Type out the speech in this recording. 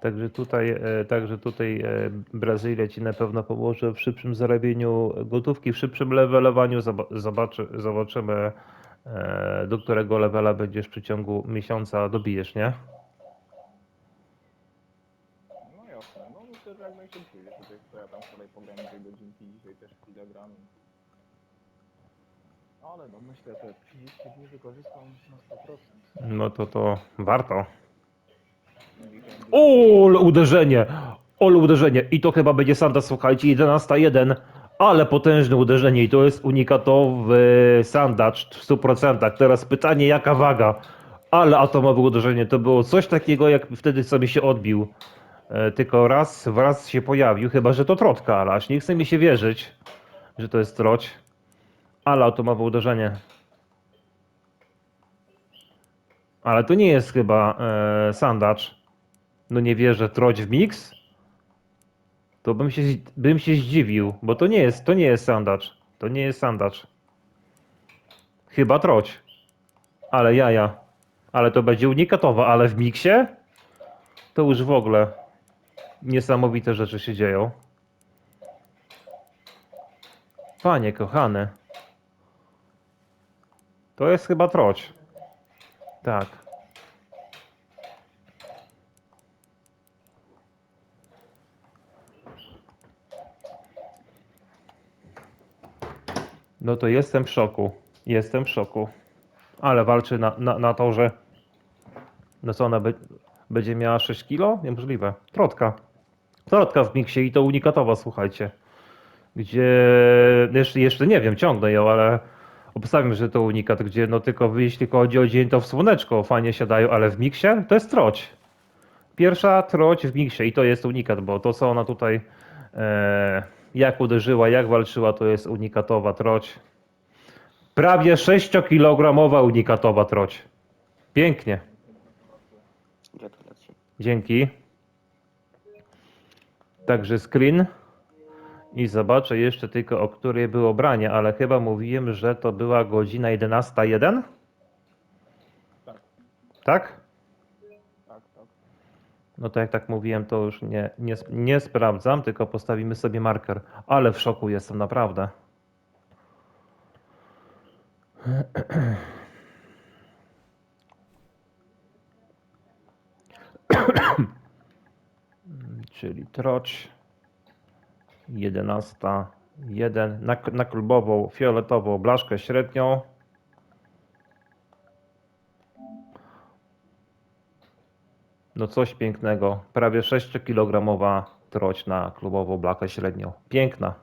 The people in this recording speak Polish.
Także tutaj, e, także tutaj e, Brazylia ci na pewno pomoże w szybszym zarabieniu gotówki, w szybszym levelowaniu. Zoba- Zobaczy, zobaczymy, e, do którego levela będziesz w przeciągu miesiąca dobijesz, nie? No jasne, no myślę, że jak najszybciej. Wiesz, tutaj ja tam wczoraj pograłem dwie godzinki, dzisiaj też chwilę gram. Ale no myślę, że 30 dni wykorzystam na 100%. No to to warto. Weekendy O, ale uderzenie! Ole uderzenie! I to chyba będzie Sanda, słuchajcie, 11-1, ale potężne uderzenie i to jest unikatowy sandacz w 100%. Teraz pytanie, jaka waga? Ale atomowe uderzenie, to było coś takiego, jak wtedy sobie się odbił. E, tylko raz, raz się pojawił, chyba że to trotka, ale aż nie chce mi się wierzyć, że to jest troć. Ale atomowe uderzenie. Ale to nie jest chyba e, sandacz. No nie wierzę, troć w mix? To bym się, bym się zdziwił, bo to nie jest, to nie jest sandacz. To nie jest sandacz. Chyba troć. Ale jaja. Ale to będzie unikatowa, ale w miksie? To już w ogóle niesamowite rzeczy się dzieją. Panie kochany. To jest chyba troć. Tak. No to jestem w szoku. Jestem w szoku. Ale walczy na, na, na to, że. No co ona be, będzie miała 6 kilo? Niemożliwe. Trotka. Trotka w miksie i to unikatowa, słuchajcie. Gdzie. Jeszcze, jeszcze nie wiem, ciągnę ją, ale obstawiam, że to unikat, gdzie no tylko tylko chodzi o dzień, to w słoneczko fajnie siadają, ale w miksie to jest troć. Pierwsza troć w miksie i to jest unikat, bo to co ona tutaj e, jak uderzyła, jak walczyła, to jest unikatowa troć. Prawie 6-kilogramowa unikatowa troć. Pięknie. Gratulacje. Dzięki. Także screen. I zobaczę jeszcze tylko, o której było branie, ale chyba mówiłem, że to była godzina 11.01? Tak, Tak? tak, tak. No to jak tak mówiłem, to już nie, nie, nie sprawdzam, tylko postawimy sobie marker. Ale w szoku jestem, naprawdę. Czyli troć 11, 1 na, na klubową fioletową blaszkę średnią. No coś pięknego. Prawie 6-kilogramowa troć na klubową blakę średnią. Piękna.